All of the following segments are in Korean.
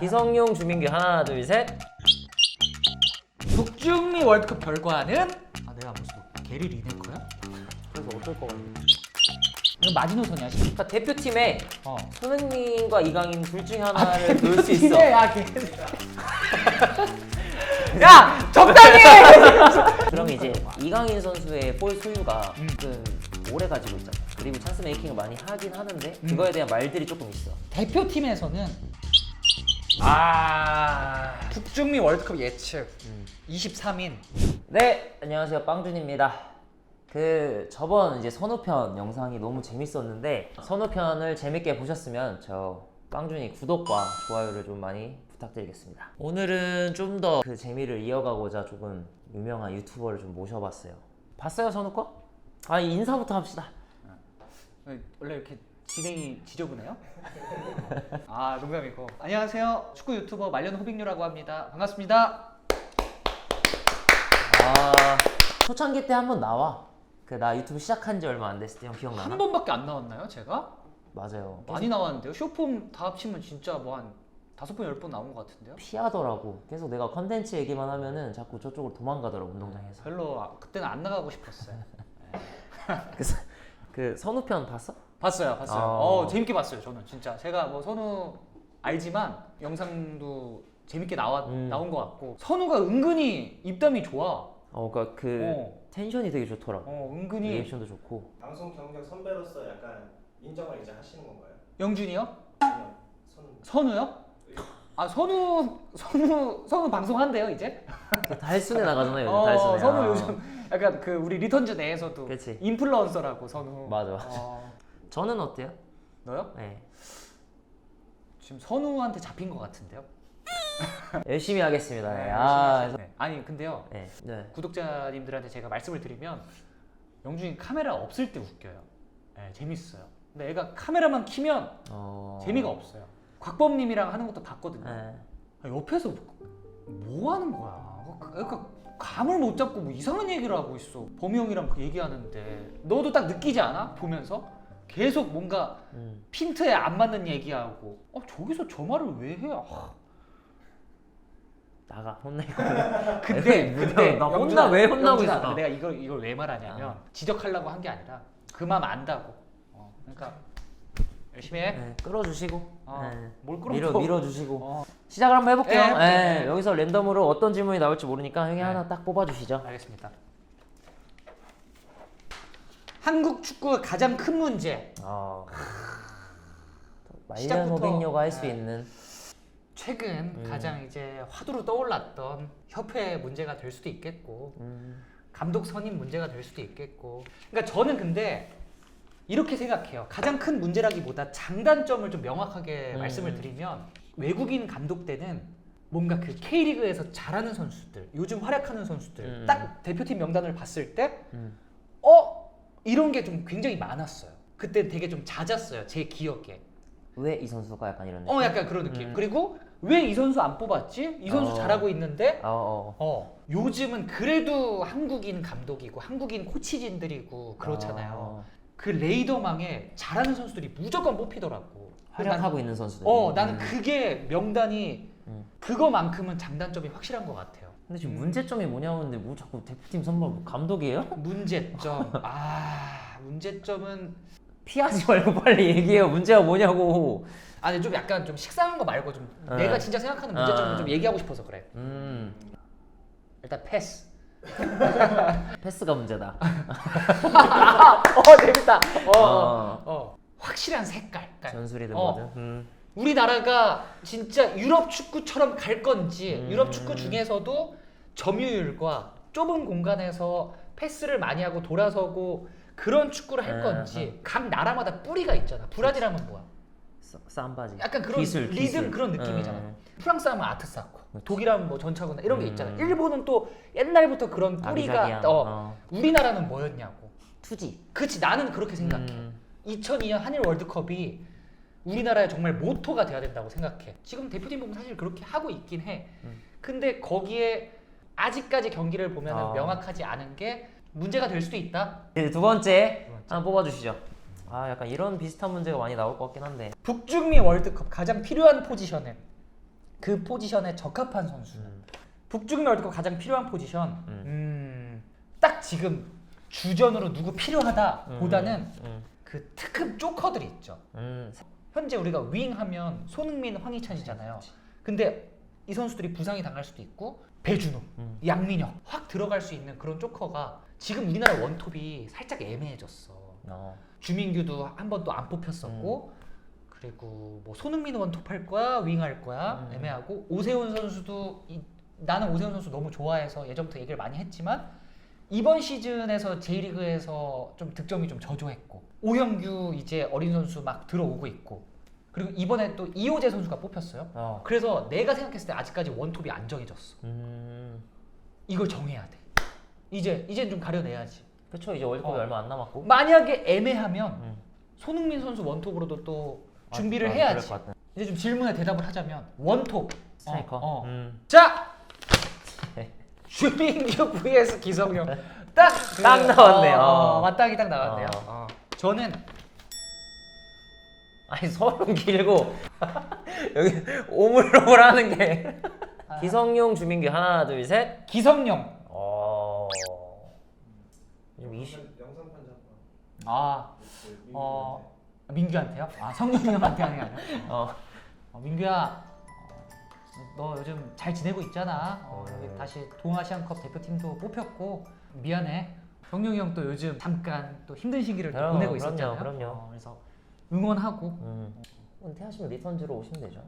기성용 주민규 하나 둘 셋. 북중미 월드컵 결과는 아 내가 무슨 게리 리네커야? 그래서 어떨 것 같아? 이건 마지노선이야. 씨. 그러니까 대표팀에 어. 손흥민과 이강인 둘 중에 하나를 놓을 수 있어. 네, 야, 개. 야 적당히. 그럼 이제 이강인 선수의 볼 소유가 음. 조금 오래 가지고 있잖아. 그리고 찬스 메이킹을 많이 하긴 하는데 음. 그거에 대한 말들이 조금 있어. 대표팀에서는 아 북중미 월드컵 예측 23인 네, 안녕하세요. 빵준입니다. 그 저번 이제 선우편 영상이 너무 재밌었는데 선우편을 재밌게 보셨으면 저 빵준이 구독과 좋아요를 좀 많이 부탁드리겠습니다. 오늘은 좀 더 그 재미를 이어가고자 조금 유명한 유튜버를 좀 모셔봤어요. 봤어요, 선우 거? 아, 인사부터 합시다. 원래 이렇게 진행이 지저분해요? 아 농담이고 안녕하세요 축구 유튜버 말년 호빙류라고 합니다 반갑습니다 아, 초창기 때 한 번 나와. 그 나 유튜브 시작한 지 얼마 안 됐을 때 형 기억나나? 한 번밖에 안 나왔나요 제가? 맞아요. 많이 나왔는데요 쇼폼 다 합치면 진짜 뭐 한 다섯 번 열 번 나온 것 같은데요? 피하더라고. 계속 내가 컨텐츠 얘기만 하면은 자꾸 저쪽으로 도망가더라고 운동장에서. 별로 아- 그때는 안 나가고 싶었어요 그래서 그 선우편 봤어? 봤어요 봤어요 어. 어 재밌게 봤어요 저는 진짜 제가 뭐 선우 알지만 영상도 재밌게 나와, 음. 나온 것 같고 선우가 은근히 입담이 좋아 어, 그러니까 그 어, 텐션이 되게 좋더라고. 어 은근히 리액션도 좋고. 방송 경력 선배로서 약간 인정을 이제 하시는 건가요? 영준이요? 아니요, 선 선우요? 아 선우 선우 선우 방송한대요 이제? 그 달순에 나가잖아요. 요즘 어 달순에. 선우 아. 요즘 약간 그 우리 리턴즈 내에서도 그치. 인플루언서라고 선우. 맞아, 맞아. 어, 저는 어때요? 너요? 네. 지금 선우한테 잡힌 것 같은데요? 열심히 하겠습니다. 네. 네, 아, 열심히 하세요. 네. 아니 근데요 네. 네. 구독자님들한테 제가 말씀을 드리면 영준이 카메라 없을 때 웃겨요. 네, 재밌어요. 근데 애가 카메라만 키면 어. 재미가 없어요. 곽범님이랑 하는 것도 봤거든요. 네. 아, 옆에서 뭐 하는 거야? 그러니까 감을 못 잡고 뭐 이상한 얘기를 하고 있어. 범이 형이랑 그 얘기하는데 너도 딱 느끼지 않아? 보면서 계속 뭔가 음. 핀트에 안 맞는 얘기하고 어 저기서 저 말을 왜 해? 아, 나가 거야. 근데 왜, 근데 나 혼나- 영준아, 왜 혼나고 영준아, 있어? 내가 이걸 이걸 왜 말하냐면 지적하려고 한 게 아니라 그 마음 안다고. 어, 그러니까 열심히 해. 네. 끌어주시고. 어, 네. 뭘 끌어? 밀어 밀어주시고. 어, 시작을 한번 해볼게요. 네, 해볼게요. 네, 네. 여기서 랜덤으로 어떤 질문이 나올지 모르니까 형이 네. 하나 딱 뽑아주시죠. 알겠습니다. 한국 축구의 가장 큰 문제 어. 말년 시작부터- 호빙료가 할 수 네. 있는. 최근 음. 가장 이제 화두로 떠올랐던 협회 문제가 될 수도 있겠고 음. 감독 선임 문제가 될 수도 있겠고 그러니까 저는 근데 이렇게 생각해요 가장 큰 문제라기보다 장단점을 좀 명확하게 음. 말씀을 드리면 외국인 감독 때는 뭔가 그 K리그에서 잘하는 선수들 요즘 활약하는 선수들 음. 딱 대표팀 명단을 봤을 때 음. 어? 이런 게 좀 굉장히 많았어요 그때 되게 좀 잦았어요 제 기억에 왜 이 선수가 약간 이런 어 약간 그런 느낌 음. 그리고 왜 이 선수 안 뽑았지? 이 선수 어. 잘하고 있는데 어, 어. 어 요즘은 그래도 한국인 감독이고 한국인 코치진들이고 그렇잖아요. 어, 그 레이더망에 잘하는 선수들이 무조건 뽑히더라고. 활약하고 있는 선수들. 어 나는 음. 그게 명단이 음. 그거만큼은 장단점이 확실한 것 같아요. 근데 지금 음. 문제점이 뭐냐는데 뭐 자꾸 대표팀 선발 뭐 감독이에요? 문제점 아 문제점은 피하지 말고 빨리 얘기해요. 문제가 뭐냐고. 아니 좀 약간 좀 식상한 거 말고 좀 어. 내가 진짜 생각하는 문제점을 어. 좀 얘기하고 싶어서 그래. 음. 일단 패스. 패스가 문제다. 어 재밌다. 어, 어. 어. 어. 확실한 색깔. 그러니까 전술이든 어. 뭐든. 음. 우리나라가 진짜 유럽 축구처럼 갈 건지 음. 유럽 축구 중에서도 점유율과 좁은 공간에서 패스를 많이 하고 돌아서고 그런 축구를 할 음, 건지 각 나라마다 뿌리가 있잖아. 브라질 하면 뭐야? 쌈- 쌈바지. 약간 그런 기술, 리듬 기술. 그런 느낌이잖아. 음. 프랑스 하면 아트사코, 독일 하면 뭐 전차구나 이런 게 있잖아. 음. 일본은 또 옛날부터 그런 뿌리가 아기자기한, 어, 어. 우리나라는 뭐였냐고. 투지. 그치 나는 그렇게 생각해. 음. 2002년 한일 월드컵이 우리나라의 정말 모토가 돼야 된다고 생각해. 지금 대표팀 보면 사실 그렇게 하고 있긴 해. 음. 근데 거기에 아직까지 경기를 보면 아. 명확하지 않은 게 문제가 될 수도 있다. 이제 두 번째. 한번 뽑아주시죠. 아 약간 이런 비슷한 문제가 많이 나올 것 같긴 한데. 북중미 월드컵 가장 필요한 포지션은 그 포지션에 적합한 선수. 음. 북중미 월드컵 가장 필요한 포지션. 음. 음, 딱 지금 주전으로 누구 필요하다 보다는 음. 그 특급 조커들이 있죠. 음. 현재 우리가 윙 하면 손흥민, 황희찬이잖아요. 근데 이 선수들이 부상이 당할 수도 있고 배준호, 음. 양민혁 확 들어갈 수 있는 그런 조커가 지금 우리나라 원톱이 살짝 애매해졌어. 어. 주민규도 한 번도 안 뽑혔었고 그리고 뭐 손흥민 원톱 할 거야 윙 할 거야 음. 애매하고 오세훈 선수도 이- 나는 오세훈 선수 너무 좋아해서 예전부터 얘기를 많이 했지만 이번 시즌에서 J리그에서 좀 득점이 좀 저조했고 오영규 이제 어린 선수 막 들어오고 있고 그리고 이번에 또 이호재 선수가 뽑혔어요. 어. 그래서 내가 생각했을 때 아직까지 원톱이 안 정해졌어. 음. 이걸 정해야 돼. 이제 이제 좀 가려내야지. 그쵸 이제 월드컵이 어. 얼마 안 남았고. 만약에 애매하면 음. 손흥민 선수 원톱으로도 또 아, 준비를 아, 해야지. 이제 좀 질문에 대답을 하자면 원톱. 스트라이커. 어, 어. 음. 자, 네. 주민규 vs 기성용. 딱, 그- 딱 나왔네요. 어, 어, 맞닥이 딱 나왔네요. 어. 어. 저는 아니 서른 길고 여기 오물오물 하는 게 아. 기성용 주민규 하나 둘 셋. 기성용. 어. 좀. 영상 한번. 아, 그 어, 민규한테요? 아, 성룡이 형한테 하는 게 아니라. 어. 어, 민규야, 어, 너 요즘 잘 지내고 있잖아. 어, 여기 음. 다시 동아시안컵 대표팀도 뽑혔고 미안해. 성룡이 형 또 요즘 잠깐 또 힘든 시기를 또 그럼, 보내고 그럼요, 있었잖아요. 그럼요. 어, 그래서 응원하고 음. 은퇴하시면 리턴즈로 오시면 되죠.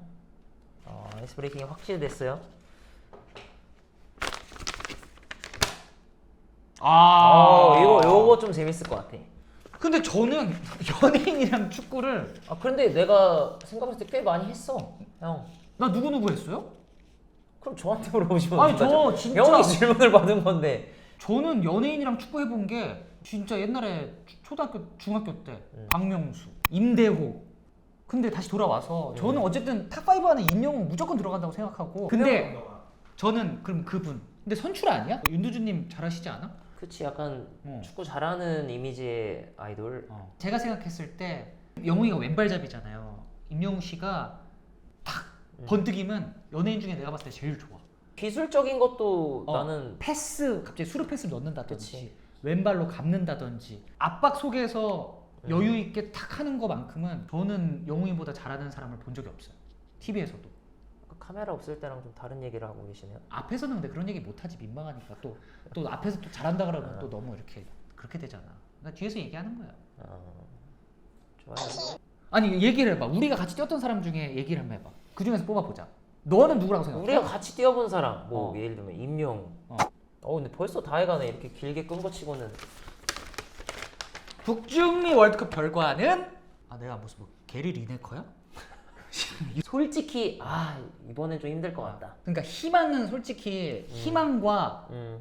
어, 아이스 브레이킹이 확실히 됐어요. 어, 이거 요거 좀 재밌을 것 같아. 근데 저는 연예인이랑 축구를 아 그런데 내가 생각했을 때 꽤 많이 했어, 형. 나 누구 누구 했어요? 그럼 저한테 물어보시면 아니? 저 진짜- 형이 질문을 받은 건데. 저는 연예인이랑 축구 해본 게 진짜 옛날에 초- 초등학교 중학교 때 음. 박명수, 임대호. 근데 다시 돌아와서 저는 어쨌든 탑5 안에 임영웅 무조건 들어간다고 생각하고 근데 저는 그럼 그분 근데 선출 아니야? 윤두준님 잘하시지 않아? 그치 약간 어. 축구 잘하는 이미지의 아이돌. 제가 생각했을 때 영웅이가 왼발잡이잖아요. 임영웅 씨가 탁 음. 번뜩이면 연예인 중에 내가 봤을 때 제일 좋아. 기술적인 것도 어, 나는 패스 갑자기 수루 패스를 넣는다든지 그치. 왼발로 감는다든지 압박 속에서 음. 여유 있게 탁 하는 것만큼은 저는 영웅이보다 잘하는 사람을 본 적이 없어요. TV에서도 그 카메라 없을 때랑 좀 다른 얘기를 하고 계시네요. 앞에서는 근데 그런 얘기 못 하지 민망하니까 또 또 앞에서 또 잘한다 그러면 아. 또 너무 이렇게 그렇게 되잖아. 나 뒤에서 얘기하는 거야. 어, 좋아요. 아니 얘기를 해봐. 우리가 같이 뛰었던 사람 중에 얘기를 한번 해봐. 그 중에서 뽑아보자. 너는 누구라고 생각해? 우리가 같이 뛰어본 사람, 뭐 어. 예를 들면 임용. 어. 어. 근데 벌써 다 해가네 이렇게 길게 끈 거 치고는. 북중미 월드컵 결과는 아 내가 무슨 뭐 게리 리네커야? 솔직히 아 이번엔 좀 힘들 것 같다. 그러니까 희망은 솔직히 희망과 음.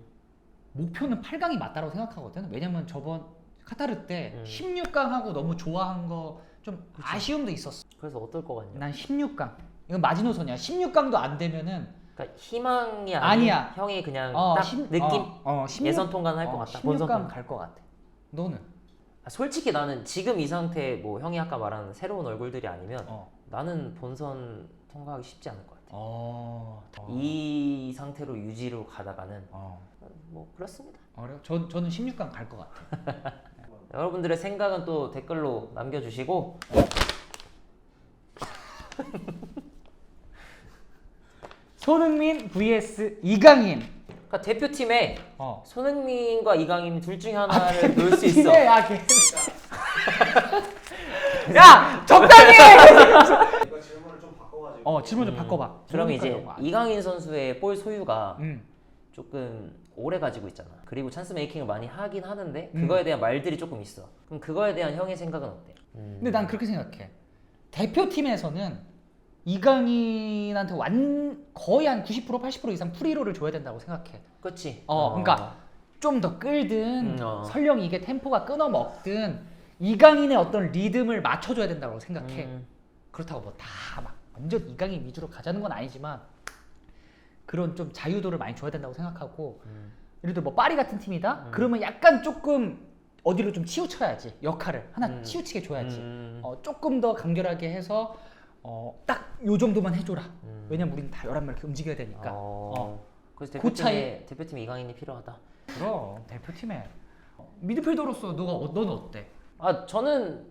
목표는 8강이 맞다고 생각하거든. 왜냐면 저번 카타르 때 음. 16강하고 너무 좋아한 거 좀 아쉬움도 있었어. 그래서 어떨 것 같냐? 난 16강. 이건 마지노선이야. 16강도 안 되면은 그러니까 희망이 아닌 아니야. 형이 그냥 어, 딱 십- 느낌 어, 어, 16, 예선 통과는 할 것 어, 같다. 16강 본선 통과. 갈 것 같아. 너는? 아, 솔직히 나는 지금 이 상태 뭐 형이 아까 말한 새로운 얼굴들이 아니면 어. 나는 본선 통과하기 쉽지 않을 것 같아. 어. 이 상태로 유지로 가다가는 어. 뭐 그렇습니다. 어려? 저 저는 16강 갈 것 같아. 여러분들의 생각은 또 댓글로 남겨주시고 손흥민 vs 이강인. 그러니까 대표팀에 어. 손흥민과 이강인 둘 중에 하나를 놓을 수 있어. 야, 개. 야, 적당히 해. 이거 질문을 좀 바꿔가지고. 어, 질문 좀 음. 바꿔봐. 그럼 이제 이강인 선수의 볼 소유가 음. 조금 오래 가지고 있잖아. 그리고 찬스 메이킹을 많이 하긴 하는데 음. 그거에 대한 말들이 조금 있어. 그럼 그거에 대한 형의 생각은 어때? 음. 근데 난 그렇게 생각해. 대표팀에서는 이강인한테 완 거의 한 90% 80% 이상 프리로를 줘야 된다고 생각해. 그렇지. 어, 그러니까 좀 더 끌든 음, 어. 설령 이게 템포가 끊어 먹든 이강인의 어떤 리듬을 맞춰줘야 된다고 생각해. 음. 그렇다고 뭐 다 막 완전 이강인 위주로 가자는 건 아니지만 그런 좀 자유도를 많이 줘야 된다고 생각하고 음. 예를 들어 뭐 파리 같은 팀이다 음. 그러면 약간 조금 어디로 좀 치우쳐야지 역할을 하나 음. 치우치게 줘야지 음. 어, 조금 더 간결하게 해서 어, 딱 요 정도만 해줘라. 음. 왜냐면 우리는 다 11명 이렇게 움직여야 되니까. 어. 어. 그래서 그 대표팀에 대표팀 이강인이 필요하다. 그럼 대표팀에 미드필더로서 너가 어, 너는 어때? 아 저는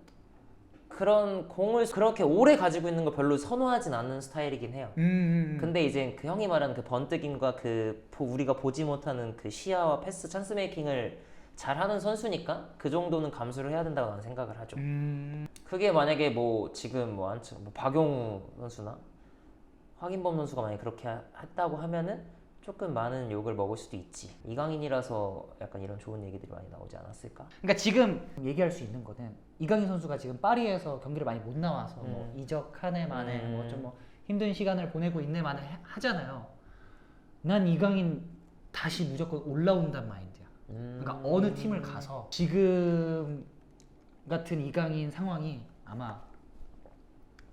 그런 공을 그렇게 오래 가지고 있는 거 별로 선호하진 않는 스타일이긴 해요. 음. 근데 이제 그 형이 말하는 그 번뜩임과 그 보- 우리가 보지 못하는 그 시야와 패스 찬스 메이킹을 잘하는 선수니까 그 정도는 감수를 해야 된다고 나는 생각을 하죠. 음. 그게 만약에 뭐 지금 뭐, 한참 뭐 박용우 선수나 황인범 선수가 만약에 그렇게 하- 했다고 하면은 조금 많은 욕을 먹을 수도 있지. 이강인이라서 약간 이런 좋은 얘기들이 많이 나오지 않았을까? 그러니까 지금 얘기할 수 있는 거는 이강인 선수가 지금 파리에서 경기를 많이 못 나와서 뭐 음. 이적하네 만에 음. 뭐좀 뭐 힘든 시간을 보내고 있네 만에 하- 하잖아요. 난 이강인 다시 무조건 올라온단 마인드야. 음. 그러니까 어느 팀을 가서 지금 같은 이강인 상황이 아마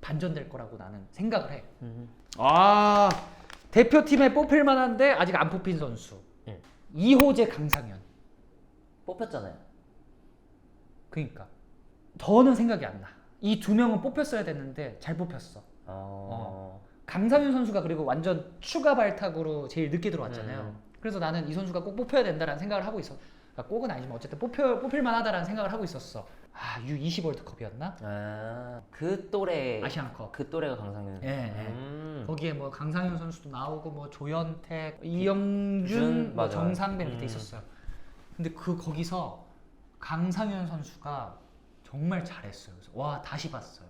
반전될 거라고 나는 생각을 해. 음. 아 대표팀에 뽑힐 만한데 아직 안 뽑힌 선수. 응. 이호재 강상현. 뽑혔잖아요. 그러니까 더는 생각이 안 나. 이 두 명은 뽑혔어야 됐는데 잘 뽑혔어. 어. 강상윤 선수가 그리고 완전 추가 발탁으로 제일 늦게 들어왔잖아요. 음. 그래서 나는 이 선수가 꼭 뽑혀야 된다라는 생각을 하고 있어. 그러니까 꼭은 아니지만 어쨌든 뽑혀 뽑힐 만 하다라는 생각을 하고 있었어. 아 U20 월드컵이었나? 아, 그 또래 아시안컵. 그 또래가 강상윤. 예, 예. 음. 거기에 뭐 강상윤 선수도 나오고 뭐 조현택, 이영준, 준, 뭐 맞아요. 정상배 밑에 음. 있었어요. 근데 그 거기서 강상윤 선수가 정말 잘했어요. 그래서 와 다시 봤어요.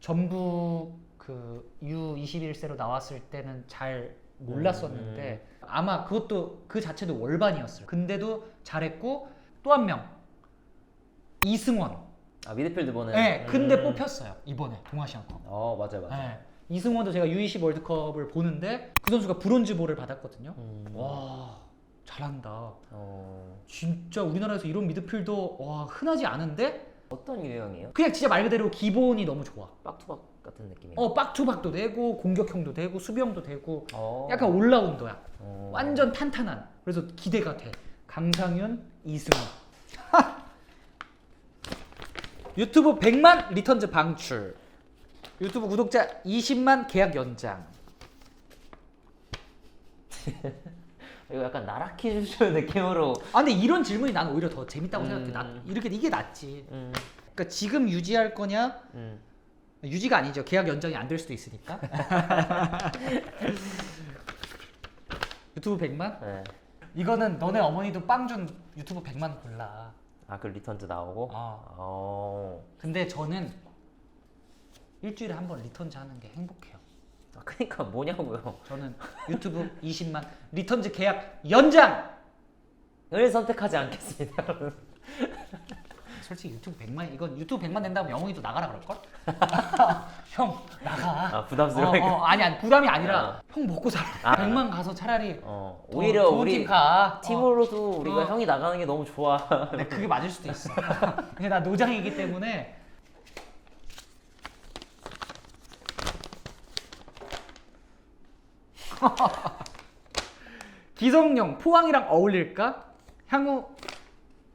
전북 그 U21세로 나왔을 때는 잘 몰랐었는데 음. 아마 그것도 그 자체도 월반이었어요. 근데도 잘했고 또 한 명 이승원. 아 미드필드 보는. 네, 근데 음. 뽑혔어요 이번에 동아시안컵. 어 맞아요 맞아요. 네. 이승원도 제가 U20 월드컵을 보는데 그 선수가 브론즈볼을 받았거든요. 음. 와 잘한다. 어. 진짜 우리나라에서 이런 미드필더 와 흔하지 않은데 어떤 유형이에요? 그냥 진짜 말 그대로 기본이 너무 좋아. 빡투박 같은 느낌이에요. 어 박투박도 되고 공격형도 되고 수비형도 되고 어. 약간 올라운더야. 어. 완전 탄탄한. 그래서 기대가 돼. 강상윤, 이승원. 유튜브 100만 리턴즈 방출. 유튜브 구독자 20만 계약 연장. 이거 약간 나라키 주쇼 느낌으로. 아 근데 이런 질문이 난 오히려 더 재밌다고 음. 생각해. 나 이렇게 이게 낫지. 음. 그러니까 지금 유지할 거냐? 음. 유지가 아니죠. 계약 연장이 안 될 수도 있으니까. 유튜브 100만? 네. 이거는 너네 어머니도 빵 준 유튜브 100만 골라. 아 그 리턴즈 나오고. 아. 어. 근데 저는 일주일에 한 번 리턴즈 하는 게 행복해요. 아, 그러니까 뭐냐고요. 저는 유튜브 20만 리턴즈 계약 연장. 을 선택하지 않겠습니다. 솔직히 유튜브 100만 이건 유튜브 100만 된다면 영웅이도 나가라 그럴 걸? 형 나가. 아 부담스러우니까. 어, 어, 아니 아니 부담이 아니라 아. 형 먹고 살아. 아. 100만 가서 차라리 어. 더 오히려 좋은 우리 팀 가. 팀으로도 우리가 어. 형이 나가는 게 너무 좋아. 어. 근데 그게 맞을 수도 있어. 근데 나 노장이기 때문에 기성용 포항이랑 어울릴까? 향후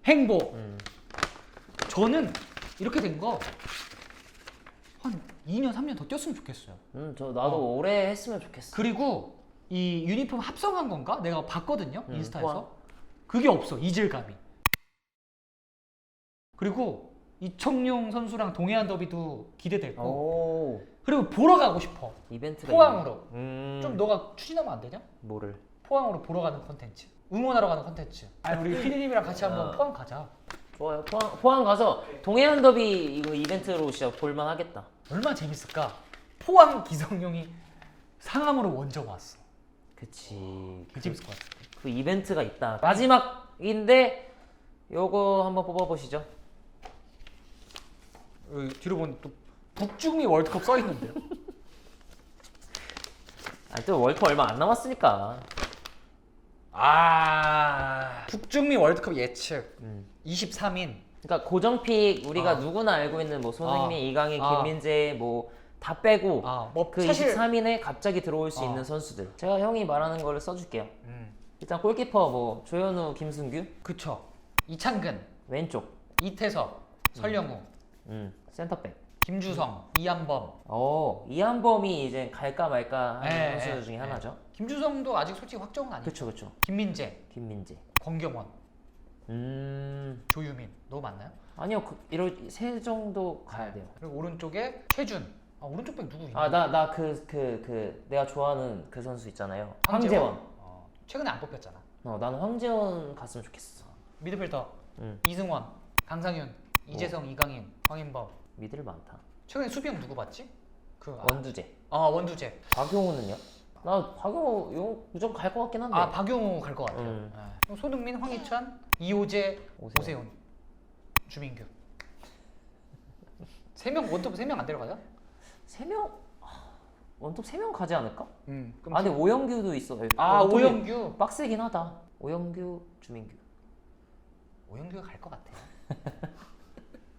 행보. 음. 저는 이렇게 된 거 한 2년 3년 더 뛰었으면 좋겠어요. 음, 저 나도 오래 했으면 좋겠어. 그리고 이 유니폼 합성한 건가? 내가 봤거든요 음, 인스타에서. 포항. 그게 없어 이질감이. 그리고 이청용 선수랑 동해안 더비도 기대되고. 오. 그리고 보러 가고 싶어. 이벤트가 포항으로. 있네. 음. 좀 너가 추진하면 안 되냐? 뭐를? 포항으로 보러 가는 컨텐츠. 응원하러 가는 컨텐츠. 아니 우리 피디님이랑 같이 한번 어. 포항 가자. 좋아요. 포항, 포항 가서 동해안 더비 이거 이벤트로 진짜 볼만 하겠다. 얼마나 재밌을까? 포항 기성용이 상암으로 원정 왔어. 그치. 그 재밌을 것 같아. 그 이벤트가 있다. 마지막인데 요거 한번 뽑아보시죠. 여기 뒤로 보니 또 북중미 월드컵 써 있는데요. 아니 또 월컵 얼마 안 남았으니까. 아 북중미 월드컵 예측 음. 23인 그러니까 고정픽 우리가 아. 누구나 알고 있는 뭐 손흥민, 아. 이강인, 아. 김민재 뭐 다 빼고 아 뭐 그 사실 23인에 갑자기 들어올 수 아. 있는 선수들. 제가 형이 말하는 거를 써줄게요. 음, 일단 골키퍼 뭐 조현우, 김승규 그쵸 이창근 왼쪽, 이태석 설영우 음 센터백. 김주성, 이한범. 어 이한범이 이제 갈까 말까 하는 네, 선수 네, 중에 네. 하나죠. 김주성도 아직 솔직히 확정은 아니죠. 그쵸 그쵸. 김민재, 김민재. 권경원, 음 조유민 너무 많나요? 아니요 그, 이러 세 정도 가야 돼요. 그리고 오른쪽에 최준. 아 오른쪽 백 누구 있나? 아 나 나 그 그 그 내가 좋아하는 그 선수 있잖아요. 황재원? 어, 최근에 안 뽑혔잖아. 어 나는 황재원 갔으면 좋겠어. 미드필더 응. 이승원, 강상윤, 이재성, 이강인, 황인범. 미들 많다. 최근에 수비형 누구 봤지? 그 아, 원두재. 아 원두재. 박용호는요? 나 박용호 용 무조건 갈 것 같긴 한데. 아 박용호 갈 것 같아요. 음. 네. 그럼 손흥민, 황희찬, 이호재, 오세훈. 오세훈, 주민규. 세명 원톱 세 명 안 데려가요? 세 명. 원톱 세 명 가지 않을까? 음. 아 근데 오영규도 있어. 아 원톱이 오영규. 빡세긴 하다. 오영규, 주민규. 오영규가 갈 것 같아.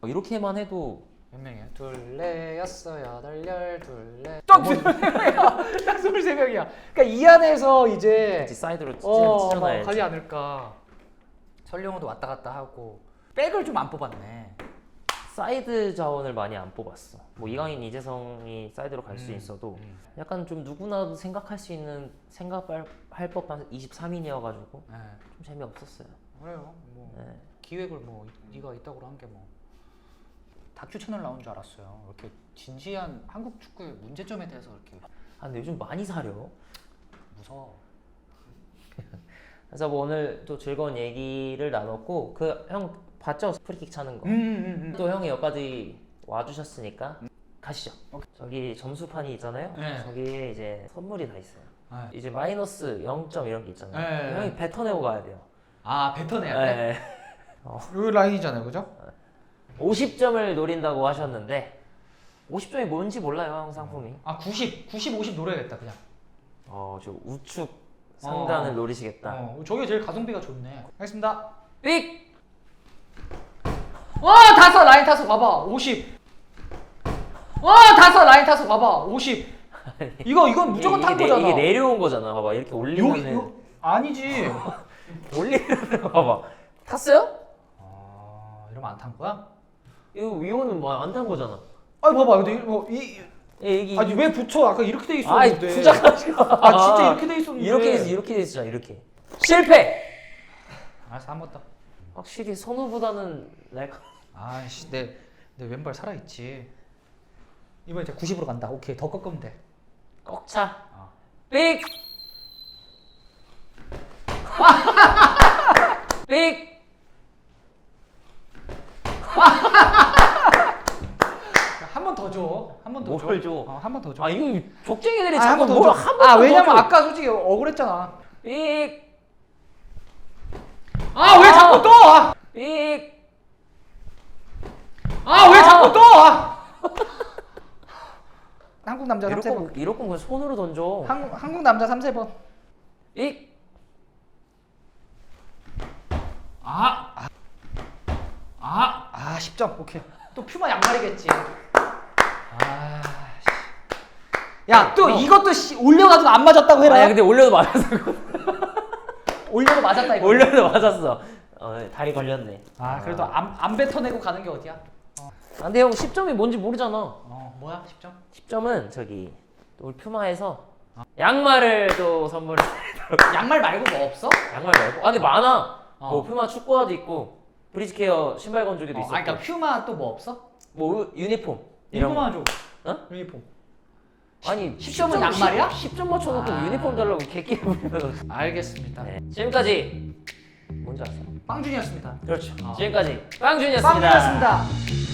어, 이렇게만 해도 몇 명이야? 둘레 여섯 여덟 열 둘레. 딱 스물세 명이야. 딱 스물세 명이야. 그러니까 이 안에서 이제 이제 사이드로 찢- 어 찢어놔야지. 가지 않을까. 설령호도 왔다 갔다 하고 백을 좀 안 뽑았네. 사이드 자원을 많이 안 뽑았어. 뭐 이강인, 이재성이 사이드로 갈 수 음, 있어도 음. 약간 좀 누구나도 생각할 수 있는 생각할 할 법한 23인이어가지고 네. 좀 재미없었어요. 그래요. 뭐 네. 기획을 뭐 이- 네가 있다고 한 게 뭐 다큐 채널 나온 줄 알았어요. 이렇게 진지한 한국 축구의 문제점에 대해서 이렇게 아 근데 요즘 많이 사려. 무서워. 그래서 뭐 오늘 또 즐거운 얘기를 나눴고 그 형 봤죠 프리킥 차는 거. 음, 또 형이 여기까지 와주셨으니까 가시죠. 저기 점수판이 있잖아요. 네. 저기에 이제 선물이 다 있어요. 네. 이제 마이너스 0점 이런 게 있잖아요. 네. 형이 뱉어내고 가야 돼요. 아 뱉어내야 돼. 네. 이 라인이잖아요, 그죠? 50점을 노린다고 하셨는데 50점이 뭔지 몰라요, 형 상품이. 아 90, 90, 50 노려야겠다 그냥. 어, 저 우측 상단을 어. 노리시겠다. 어, 저게 제일 가성비가 좋네. 알겠습니다. 삑! 와 다섯 라인 타서 봐봐 50. 와 다섯 라인 타서 봐봐 50. 이거 이건 무조건 탄 이게, 거잖아. 내, 이게 내려온 거잖아. 봐봐, 이렇게 여기 올리면은 요, 아니지. 올리면 봐봐. 탔어요? 아 이러면 안 탄 거야? 이거 이거는 뭐 안 탄 거잖아. 아니 봐봐 근데 뭐이 예, 이게 아니 왜 붙여 아까 이렇게 돼 아이 있었는데 부작하지 마. 아 진짜 이렇게 돼 있었는데 이렇게 돼 있- 이렇게 돼 있잖아. 이렇게. 실패. 알았어 한번 더. 확실히 선우보다는 날카. 아씨 내, 내 왼발 살아있지 이번에 이제 90으로 간다 오케이 더 꺾으면 돼꽉 차. 어. 삑. 삑. 한 번 더 줘. 한 번 더 줘. 뭘 줘? 어, 한번 더 줘. 아 이거 족쟁이들이 아, 자꾸 한번 더뭘 줘. 한번 아, 더 왜냐면 줘. 아까 솔직히 억울했잖아. 삑. 아, 왜 자꾸 또? 아, 삑. 아, 왜 아. 자꾸 또? 아. 한국 남자 이럴 3세 번. 거면 이럴 거면 손으로 던져. 한국 한국 남자 3세 번. 삑. 아. 아. 아, 아 10점. 오케이. 또 퓨마 양말이겠지. 아. 씨. 야, 또 이것도 씨, 올려가지고 안 맞았다고 해라. 아니 근데 올려도 맞았어. 올려도 맞았다 이거. 올려도 맞았어. 어, 다리 걸렸네. 아, 그래도 안, 안 뱉어내고 가는 게 어디야? 아, 근데 형 10점이 뭔지 모르잖아. 어, 뭐야? 10점? 10점은 저기 또 우리 퓨마에서 양말을 또 선물. 양말 말고 뭐 없어? 양말 말고. 아 근데 많아. 어. 뭐 퓨마 축구화도 있고 브리즈케어 신발 건조기도 어, 있었고. 아, 그러니까 퓨마 또 뭐 없어? 뭐 유- 유니폼. 이런 거. 유니폼만 줘. 어? 유니폼. 아니 10점 은 양말이야? 10점 맞춰놓고 아. 유니폼 달라고 부리면. 알겠습니다. 네. 지금까지 뭔지 아세요? 빵준이었습니다. 그렇죠. 어. 지금까지 빵준이었습니다. 빵준이었습니다.